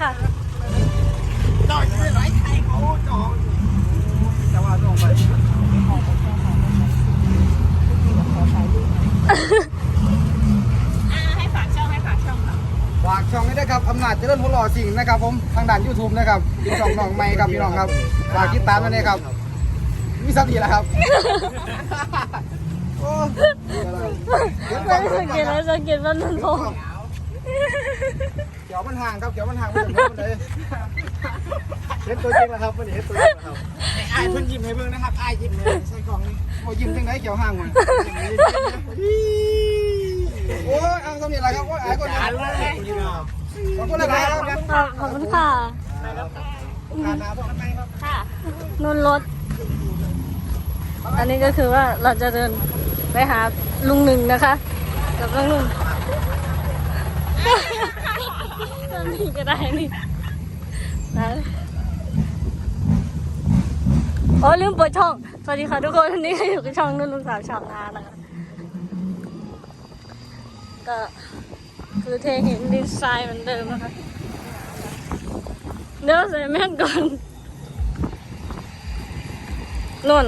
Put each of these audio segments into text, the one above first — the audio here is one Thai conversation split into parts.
ค่ะจอดไม่ไหวใครเขาจอดแต่ว่าต้องไปให้ฝากช่องให้ฝากช่องค่ะฝากช่องนี้ด้วยครับอำนาจเจริญหัวหล่อสิ่งนะครับ ผมทางด้าน YouTube นะครับเป็นช่องน้องใหม่ครับพี่น้องครับฝากติดตามด้วยนะครับมีสักทีแล้วครับโอ้ไม่ได้สังเกตแล้วสังเกตว่ามันพง เขียวมันห่างครับเขียวมันห่างไม่ถึงครับเลยเห็นตัวจริงแล้วครับวันนี้เห็นตัวจริงแล้วครับไอ้เพิ่นยิ้มให้เบิ่งนะครับไอ้ยิ้มเลยใส่กล่องนี่โอ้ยิ้มจังไหนเขียวห่างมันโอ้ยเอาตรงนี้แหละครับโอ้ยไอ้คนนี้ขอบคุณนะครับขอบคุณค่ะการนาพวกนั้นไหมครับค่ะนุ่นรถอันนี้ก็คือว่าเราจะเดินไปหาลุงหนึ่งนะคะ กับลุงหนึ่ง นนี้ก็ได้นี่นะโอ้ลืมเปิดช่อง สวัสดีค่ะทุกคนวันนี้ก็อยู่กับช่องนุ่นลุงสาวชาวนานะคะก็คือเทเหินดินทรายเหมือนเดิมนะคะเดี๋ยวใส่แม่นก่อนนุ่น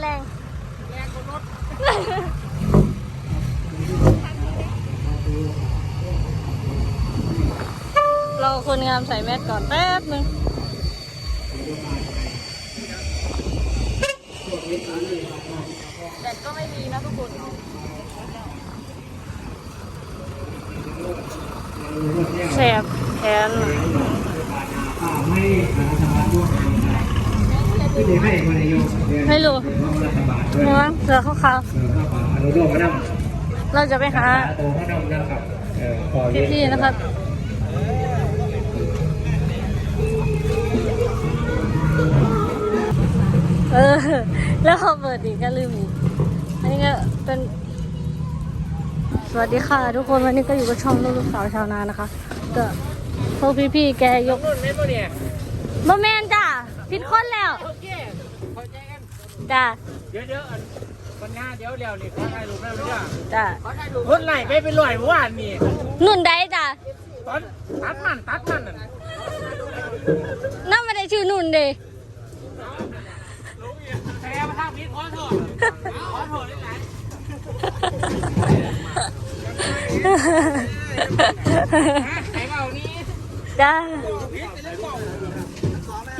แรงแรงคนรถเราคนงามใส่แมสก่อนแป๊บนึงแดดก็ไม่มีนะทุกคนแสบแขนไม่ ไม่รู้รัฐบาลด้วยเนื้อเสือขาวเออข้าวปลาอนุโลมนั่งๆเราจะไปหาโตข้าวดำนะครับเออขอเยพี่ๆนะครับเออ แล้วพอเปิดอีกก็ลืมอีก อันนี้ก็เป็น สวัสดีค่ะ ทุกคนวันนี้ก็อยู่กับช่องลูกลูกสาวชาวนานะคะ ก็พวกพี่ๆแกยกนุ่นไม่ตัวเนี่ยบ่แมนจ้าผิดคนแล้ว จ้าเดี๋ยวเดี๋ยววันหน้าเดี๋ยวเดี๋ยวนี่ขอถ่ายรูปได้ไหมเนี่ยจ้าคนไหนไปเป็นรอยเมื่อวานนี่นุ่นได้จ้าตอนตัดมันตัดมันน่ะนั่นไม่ได้ชื่อนุ่นเด้แพ้มาทางพิษขอโทษขอโทษได้ไหมไหนเบานี้จ้า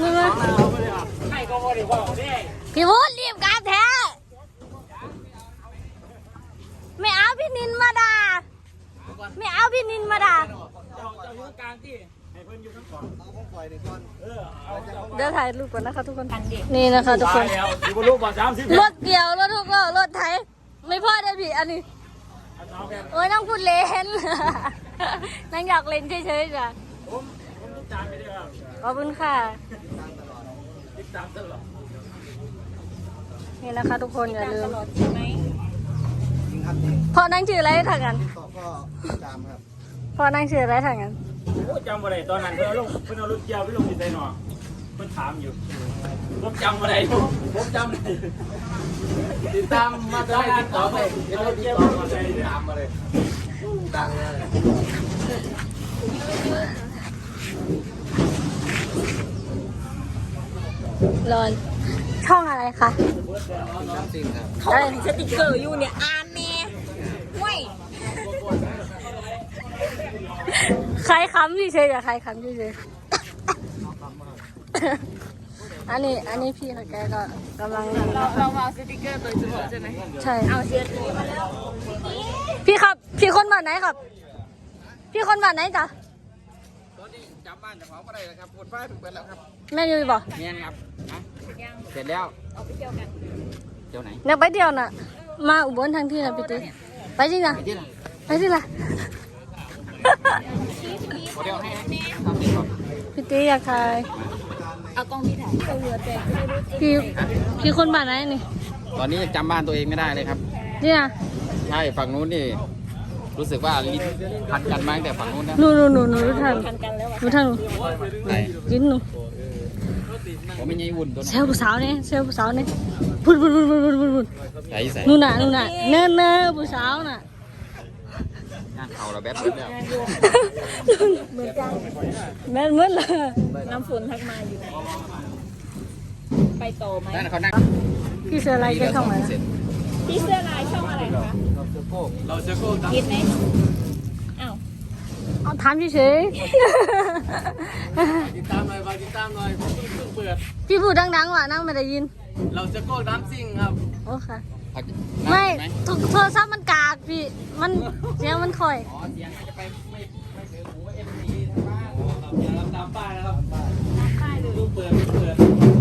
นุ่น มาไหนก็บริบอกได้พี่วุฒิรีบกลับแท้ ไม่เอาพี่นินมาด่า ไม่เอาพี่นินมาด่า เจ้าเจ้าอยู่กลางที่ให้เพิ่นอยู่ทั้งสองเอาของปล่อยเด็กก่อนเออเอาเดี๋ยวถ่ายรูปก่อนนะคะทุกคน นี่นะคะทุกคน แล้วอยู่บนลูกบ่สามสิบรถเกี่ยว รถทุกล้อรถไถ ไม่พอได้พี่อันนี้โอ้ยนั่งพูดเล่น นั่งอยากเล่นเฉยๆจ้ะผมผมติดตามไปด้วยครับขอบคุณค่ะติดตามตลอด นี่นะคะทุกคนอย่าลืมใช่ไหมพอนั่งชื่ออะไรทางกันก็ตามครับ พอนั่งชื่ออะไรทางกันโอ้จำอะไรตอนนั้นเพิ่นเอาลงเพิ่นเอารถเกี่ยวไปลงที่ไซนอเพิ่นถามอยู่ผมจำอะไรผมจำอะไรติดตามมาได้ติดต่อไปเอารถเกี่ยวไปลงที่ไซนอตามมาเลยดังเลย รอนช่องอะไรคะจริงครับเขามีสติกเกอร์อยู่เนี่ยอ่านแน่เว้ยใครค้ำพี่เฉยๆใครค้ำพี่เฉยอันนี้อันนี้พี่ค่ะแกก็กำลังเราเราเอาสติกเกอร์ตัวเฉพาะใช่ไหมใช่เอาเสื้อตัวมาแล้วพี่ครับ พี่คนบ้านไหนครับ พี่คนบ้านไหนจ๊ะตอนนี้จำบ้านจากเขาก็ได้แล้วครับปวดฟ้าถึงเป็นแล้วครับ แม่อยู่บ่เนียนครับ เสร็จแล้วเอาไปเที่ยวกันเดี๋ยวไหนเนี่ยไปเดียวน่ะ มาอุบลทางที่นะพี่ติ๊กไปจริงนะไปที่ไหนไปจริงนะเดี๋ยวให้ทำดีก่อนพี่ติ๊กอยากถ่ายเอากล้องพี่ถ่ายเอาเหลือแต่ไม่รู้พี่พี่คนบ้านไหนนี่ตอนนี้จำบ้านตัวเองไม่ได้เลยครับ นี่นะใช่ฝั่งนู้นนี่ รู้สึกว่าลิ้นพันกันมาตั้งแต่ฝั่งนู้นนะหนูหนูหนูหนูรู้ทันหนูทันหนูไหนยินหนู ผมไม่ใช่วุ่นตัวเซนั้นลผู้สาวเนี่ยเซลผู้สาวเนี่ยพุ่นพุ่นพุ่นพุ่นพุ่นพุ่นพุ่นใส่ใส่นู่นน่ะนู่นน่ะเนิ่นเนิ่นผู้สาวน่ะงานเขาเราแบดแล้วแม่นมืดเลยน้ำฝนทักมาอยู่ไหนไปโตไหมนั่นเขานั่งพี่เสืออะไรแกเข้ามาเสร็จพี่เสื้อลายช่องอะไรคะเราจะโก้คิดไหมอ้าว เอาถามเฉย ติดตามหน่อยฝากติดตามหน่อยผมเพิ่งเปิดๆพี่พูดดังๆว่ะนั่งไม่ได้ยิน เราจะโก้น้ำซิ่งครับโอ้ค่ะไม่โทรโทรศัพท์มันกากพี่ มันเสียงมันค่อย อ๋อเสียงอาจจะไปไม่ไม่ถึงหูเอ็มดีทางบ้านอย่าตามป้ายนะครับตามป้ายเลยเปิดเปิด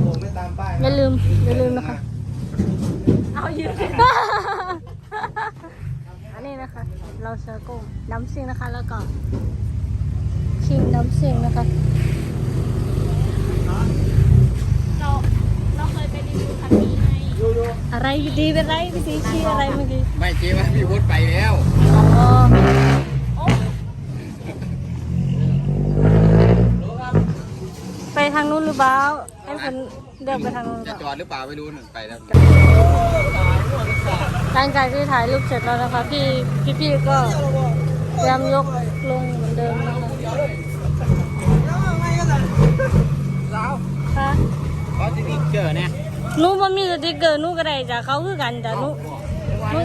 ผมไม่ตามป้ายอย่าลืม อย่าลืมนะคะ เอาเยอะอันนี้นะคะ เราเซอร์โก้น้ำซิงนะคะ แล้วก็ คิงน้ำซิงนะคะเราเราเคยไปรีวิวคันนี้ไงอะไรดีเป็นไรพี่ตีชี้อะไรเมื่อกี้ไม่เจ๊ว่าพี่วุฒิไปแล้วอ๋อไปทางนู้นหรือเปล่าให้คนเดินไปทางนู้นหรือจะเปจล่าอดหรือเปล่าไม่รู้หนึ่งไปแล้วหลังจากที่ถ่ายรูปเสร็จแล้วนะคะพี่พี่พี่ๆก็พยายามยกลงเหมือนเดิมนะคะะเพราะที่นี่เจอเนี่ยหนูบ่มีสติกเกอร์หนูก็ได้จากเขาคือกันแต่หนูหนู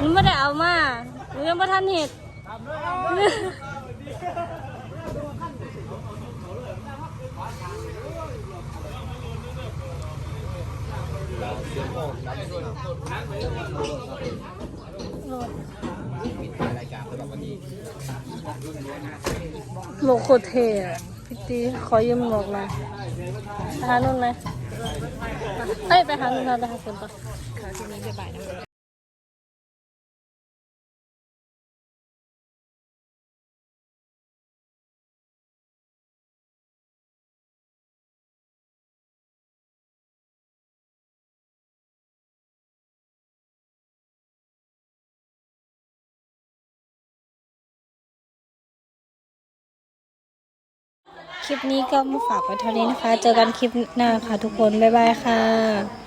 หนูไม่ได้เอามาหนูยังไม่ทันเห็ดรายการสำหรับวันนี้โลโคตรเทอะ พี่ตีขอยืมหมวกหน่อยไปหานุ่นไหมเอ้ยไปหานุ่นนะไปหาคนปะ คลิปนี้ก็มาฝากไว้เท่านี้นะคะ เจอกันคลิปหน้าค่ะทุกคน บ๊ายบายค่ะ